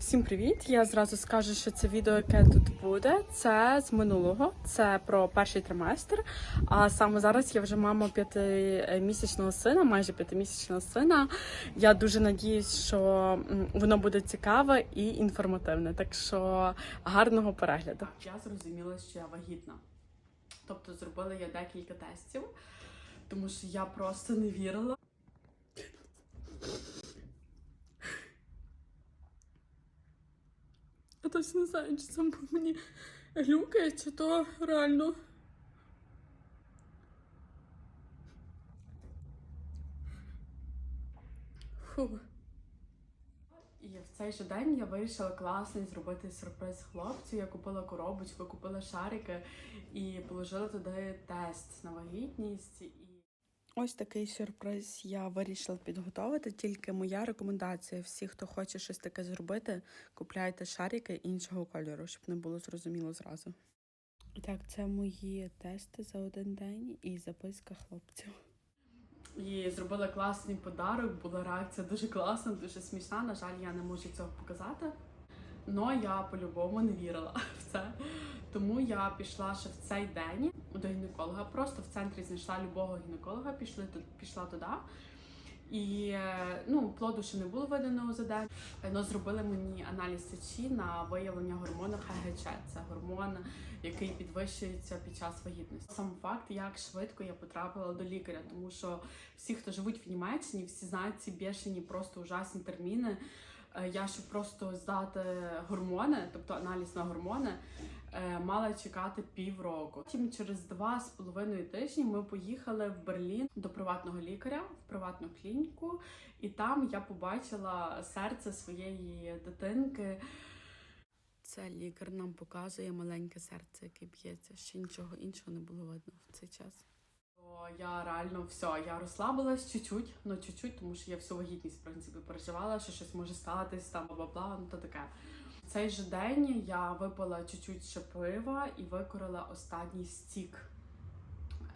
Всім привіт! Я зразу скажу, що це відео, яке тут буде, це з минулого, це про перший триместр. А саме зараз я вже мама п'ятимісячного сина, майже п'ятимісячного сина. Я дуже надіюсь, що воно буде цікаве і інформативне. Так що гарного перегляду. Я зрозуміла, що я вагітна. Тобто зробила я декілька тестів, тому що я просто не вірила. Точно не знаю, чи це мені глюкає, чи то реально. Фу. І в цей же день я вирішила класний зробити сюрприз хлопцю. Я купила коробочку, купила шарики і положила туди тест на вагітність. Ось такий сюрприз я вирішила підготувати. Тільки моя рекомендація: всі, хто хоче щось таке зробити, купляйте шарики іншого кольору, щоб не було зрозуміло зразу. Так, це мої тести за один день і записка хлопців. І зробила класний подарок, була реакція дуже класна, дуже смішна. На жаль, я не можу цього показати. Но я по-любому не вірила в це. Тому я пішла ще в цей день до гінеколога. Просто в центрі знайшла любого гінеколога, пішли пішла туди. І ну, плоду ще не було видано УЗД. Но зробили мені аналіз сечі на виявлення гормону ХГЧ. Це гормон, який підвищується під час вагітності. Сам факт, як швидко я потрапила до лікаря, тому що всі, хто живуть в Німеччині, всі знають ці бешені, просто ужасні терміни. Е, Я щоб просто здати гормони, тобто аналіз на гормони, е, мала чекати півроку. Потім через два з половиною тижні ми поїхали в Берлін до приватного лікаря в приватну клініку, і там я побачила серце своєї дитинки. Це лікар нам показує маленьке серце, яке б'ється. Ще нічого іншого не було видно в цей час. Я реально все, я розслабилась чуть-чуть, ну чуть-чуть, тому що я всю вагітність в принципі переживала, що щось може статись, там бла-бла, ну то таке. В цей же день я випила чуть-чуть ще пива і викорила останній стік.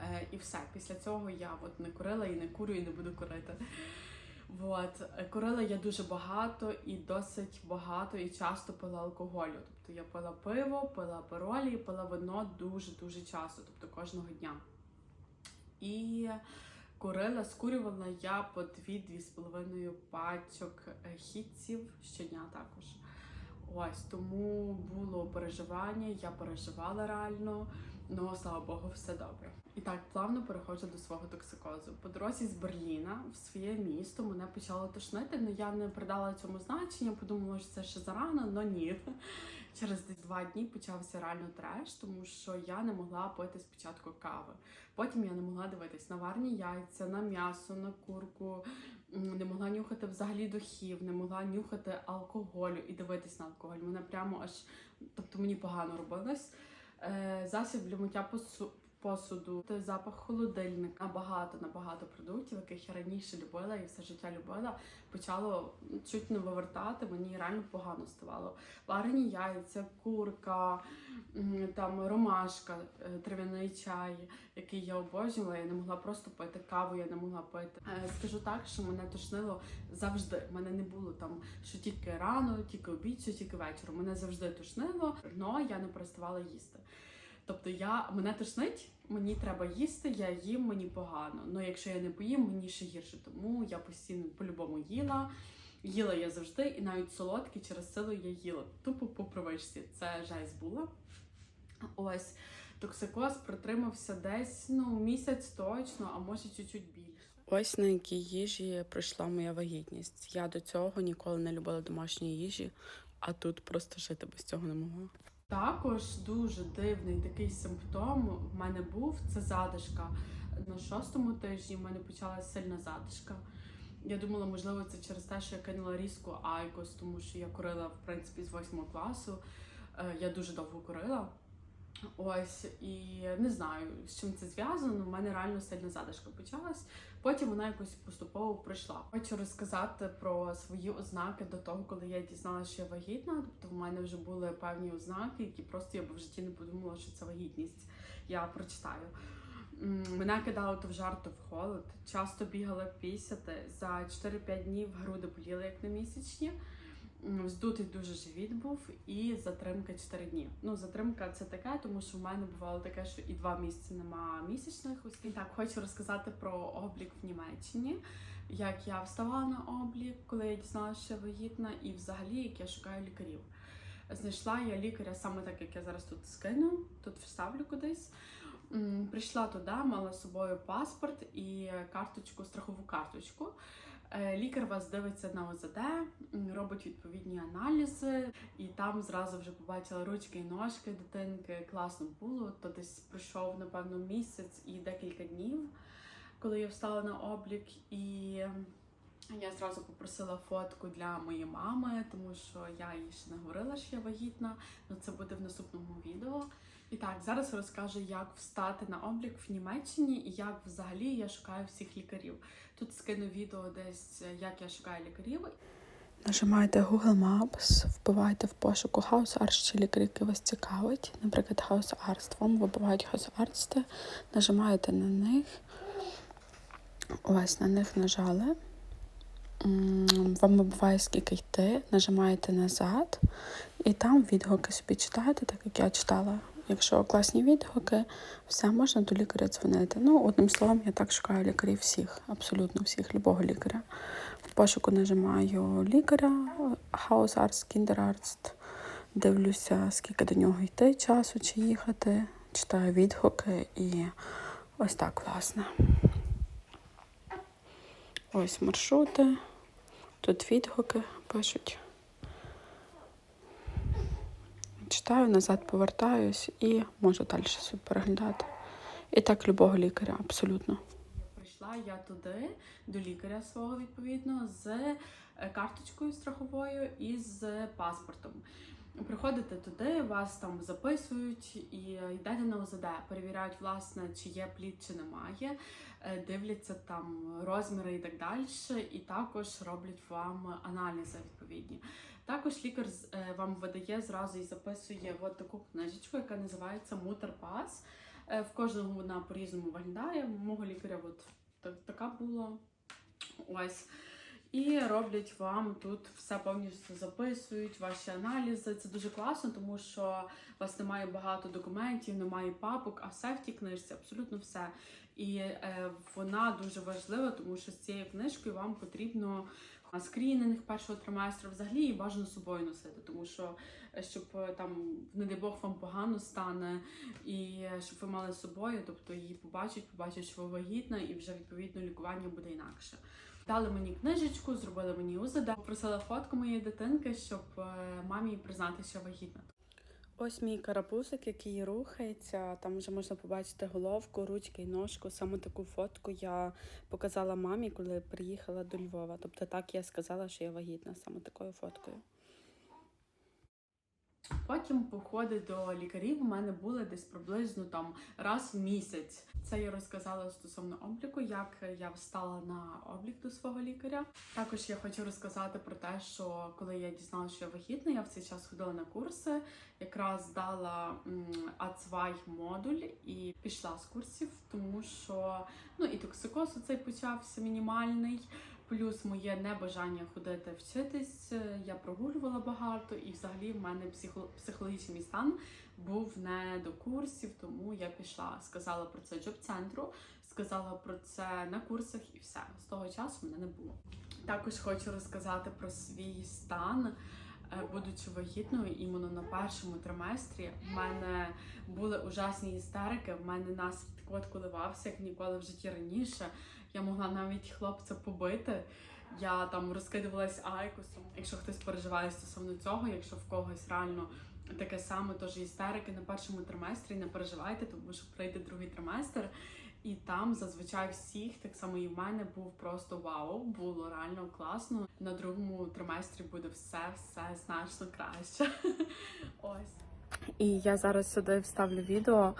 Е, і все. Після цього я от не курила і не курю, і не буду курити. От. Курила я дуже багато і досить багато і часто пила алкоголю. Тобто я пила пиво, пила перолі, пила вино дуже-дуже часто, тобто кожного дня. І курила, скурювала я по 2-2,5 пачок е, хітців щодня також. Ось тому було переживання, я переживала реально, ну слава Богу, все добре. І так плавно переходжу до свого токсикозу. По дорозі з Берліна в своє місто мене почало тошнити, але я не придала цьому значення, подумала, що це ще зарано, але ні. Через два дні почався реально треш, тому що я не могла пити спочатку кави. Потім я не могла дивитись на варні яйця, на м'ясо, на курку, не могла нюхати взагалі духів, не могла нюхати алкоголю і дивитись на алкоголь. Мене прямо аж, тобто мені погано робилось. Е, засіб для миття посу- посуду, той запах холодильника, набагато набагато продуктів, яких я раніше любила і все життя любила, почало чуть не вивертати. Мені реально погано ставало. Варені яйця, курка, там ромашка, е, трав'яний чай, який я обожнювала. Я не могла просто пити каву, я не могла пити. Е, Скажу так, що мене тошнило завжди. Мене не було там, що тільки рано, тільки обід, що тільки вечором. Мене завжди тошнило, але я не переставала їсти. Тобто я мене тошнить, мені треба їсти, я їм, мені погано. Ну якщо я не поїм, мені ще гірше. Тому я постійно по-любому їла. Їла я завжди, і навіть солодкі через силу я їла. Тупо по привичці. Це жесть була. Ось токсикоз протримався десь ну місяць точно, а може чуть-чуть більше. Ось на якій їжі пройшла моя вагітність. Я до цього ніколи не любила домашньої їжі, а тут просто жити без цього не могла. Також дуже дивний такий симптом в мене був це задишка. На шостому тижні в мене почалася сильна задишка. Я думала, можливо, це через те, що я кинула різку айкос, тому що я курила в принципі з восьмого класу. Е, Я дуже довго курила. Ось і не знаю, з чим це зв'язано. в мене реально сильна задишка почалась. Потім вона якось поступово пройшла. Хочу розказати про свої ознаки до того, коли я дізналася, що я вагітна. Тобто в мене вже були певні ознаки, які просто я б в житті не подумала, що це вагітність. Я прочитаю. Мене кидало то в жар, то в холод. Часто бігала пісяти. За 4-5 днів груди боліли як на місячні. М, Вздутий дуже живіт був і затримка 4 дні. Ну, затримка це таке, тому що в мене бувало таке, що і два місяці нема місячних. І так, хочу розказати про облік в Німеччині, як я вставала на облік, коли я дізналася, що вагітна, і взагалі як я шукаю лікарів. Знайшла я лікаря саме так, як я зараз тут скину, тут вставлю кудись. Прийшла туди, мала з собою паспорт і карточку, страхову карточку. Е, Лікар вас дивиться на ОЗД, робить відповідні аналізи, і там зразу вже побачила ручки і ножки дитинки. Класно було. То десь пройшов, напевно, місяць і декілька днів, коли я встала на облік. І я зразу попросила фотку для моєї мами, тому що я їй ще не говорила, що я вагітна. але це буде в наступному відео. І так, зараз розкажу, як встати на облік в Німеччині і як взагалі я шукаю всіх лікарів. Тут скину відео десь, як я шукаю лікарів. Нажимаєте Google Maps, вбиваєте в пошуку Arts чи лікарі, які вас цікавить. Наприклад, Arts. Вам вибивають Arts, нажимаєте на них. Ось на них нажали. Вам вибиває скільки йти, нажимаєте назад, і там відгуки собі читаєте, так як я читала. Якщо класні відгуки, все можна до лікаря дзвонити. Ну, одним словом, я так шукаю лікарів всіх, абсолютно всіх, любого лікаря. В пошуку нажимаю лікаря, House Arts, Kinderarzt, дивлюся, скільки до нього йти часу чи їхати, читаю відгуки і ось так власне. Ось маршрути. Тут відгуки пишуть. Читаю, назад повертаюсь і можу далі собі переглядати. І так любого лікаря, абсолютно. Прийшла я туди до лікаря свого відповідно з е, карточкою страховою і з паспортом. Приходите туди, вас там записують і йдете на ОЗД, перевіряють, власне, чи є плід, чи немає, е, дивляться там розміри і так далі, і також роблять вам аналізи відповідні. Також лікар е, вам видає зразу і записує от таку книжечку, яка називається Мутерпас. Е, В кожного вона по-різному виглядає. Мого лікаря от так, така була. Ось. І роблять вам тут все повністю записують, ваші аналізи. Це дуже класно, тому що у вас немає багато документів, немає папок, а все в тій книжці, абсолютно все. І е, вона дуже важлива, тому що з цією книжкою вам потрібно а, скрінінг першого триместру взагалі її бажано собою носити, тому що е, щоб е, там, не дай Бог, вам погано стане, і е, щоб ви мали з собою, тобто її побачать, побачать, що ви вагітна, і вже відповідно лікування буде інакше. Дали мені книжечку, зробили мені УЗД, попросила фотку моєї дитинки, щоб мамі признати, що вагітна. Ось мій карапузик, який рухається. Там вже можна побачити головку, ручки і ножку. Саме таку фотку я показала мамі, коли приїхала до Львова. Тобто так я сказала, що я вагітна саме такою фоткою. Потім походи до лікарів у мене були десь приблизно там раз в місяць. Це я розказала стосовно обліку, як я встала на облік до свого лікаря. Також я хочу розказати про те, що коли я дізналася, що я вагітна, я в цей час ходила на курси, якраз здала ацвай модуль і пішла з курсів, тому що ну і токсикоз цей почався мінімальний. Плюс моє небажання ходити вчитись, е, я прогулювала багато, і взагалі в мене психо- психологічний стан був не до курсів, тому я пішла. Сказала про це джоб-центру, сказала про це на курсах і все. З того часу мене не було. Також хочу розказати про свій стан. Е, Будучи вагітною, іменно на першому триместрі, в мене були ужасні істерики. В мене нас кот коливався як ніколи в житті раніше. Я могла навіть хлопця побити. Я там розкидувалась айкосом. Якщо хтось переживає стосовно цього, якщо в когось реально таке саме, тож істерики на першому триместрі, не переживайте, тому що прийде другий триместр. І там зазвичай всіх, так само і в мене, був просто вау, було реально класно. На другому триместрі буде все, все значно краще. Ось. І я зараз сюди вставлю відео,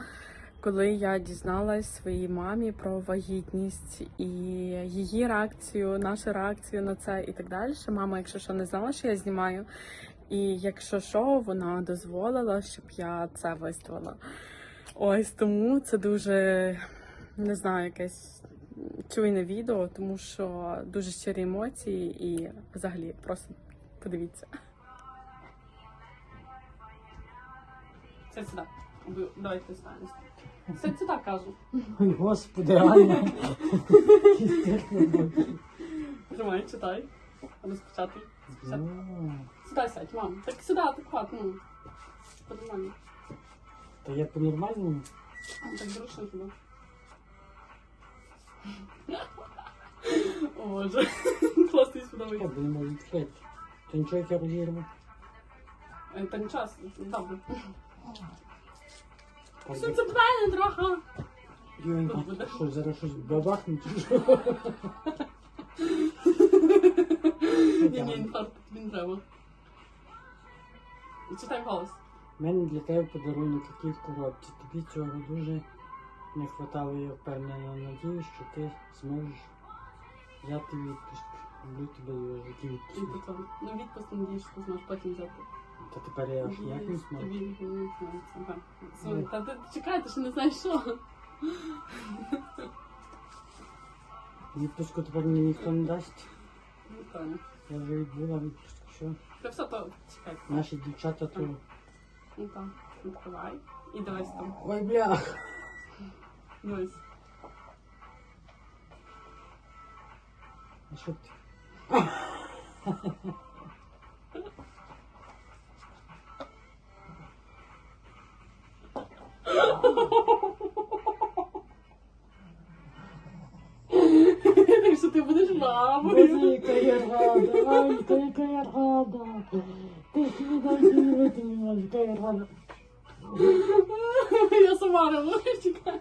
коли я дізналась своїй мамі про вагітність і її реакцію, нашу реакцію на це і так далі. Мама, якщо що не знала, що я знімаю, і якщо що, вона дозволила, щоб я це виставила. Ось тому це дуже не знаю, якесь чуйне відео, тому що дуже щирі емоції і взагалі просто подивіться. Це сюди. Давайте станемо. Сядь сюди, кажу. Ой, господи, Аня. Тримай, читай. Розпечатай. Сядь. Ну, Сюди сядь, мам. Так сюди, хват, ну. По-нормально. Та я по-нормальному. Так зручно туди. О, Боже. Класний Я б не можу відкрити. То нічого як я розірву. Е, Та нічого, добре. Що це правильно трохи? Юнька, що зараз щось бабахнуть? Ні, ні, інфаркт не треба. Читай голос. У мене для тебе подарунок який в коробці. Тобі цього дуже не хватало, я впевнена. Надіюсь, що ти зможеш взяти відпуск. Люблю тебе І відпуск. Ну, відпуск надіюсь, що зможеш потім взяти. Та тепер я ж як не зможу. Тобі не знається. Ага. Слухай, Та ти чекай, ти ще не знаєш що. Відпуску тепер мені ніхто не дасть. Ну, правильно. Я вже відбула відпуск. Що? Та все, то чекай. Наші дівчата то. Ну так, відкривай. І дивись там. Ой, блях! Дивись. А що ти? Мамою. яка я рада, Анька, яка я рада. Ти свідомі не можеш, яка я рада. Я сама роблю, чекай.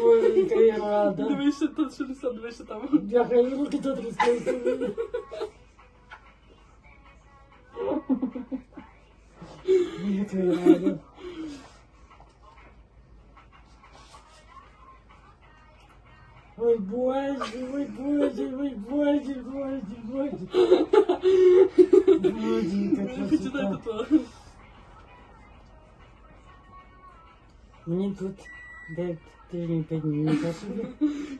Боже, яка я рада. Дивись, що тут, що все, дивись, що там. Я хай руки тут розкрили. Яка я рада. Ой, боже, ой, боже, ой, боже, боже, боже. Боже, яка красота. Мені тут 9 тижнів 5 днів, нічого собі.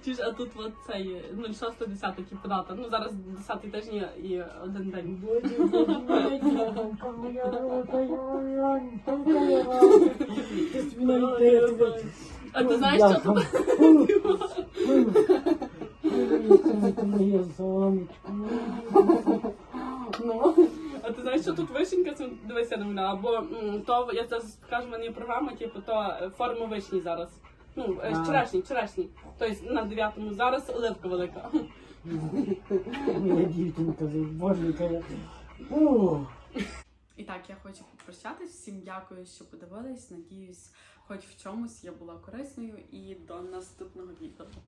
Чи ж, а тут от цей 06 10 типу дата. Ну зараз 10 тижні і один день. Боже, боже, боже, моя рота, я яка я рада. Ти собі навіть тебе. А ти знаєш, що тут? Це моє сонечко. Ну, а ти знаєш, що тут вишенька, це дивися на мене, або м, то я зараз скажу, в мене є програма, типу, то е, форма вишні зараз. Ну, е, А. вчорашній, вчорашній. Тобто на 9-му зараз оливка велика. Моя дівчинка, боже, яка я. І так, я хочу попрощатись. Всім дякую, що подивились. Надіюсь, хоч в чомусь я була корисною і до наступного відео.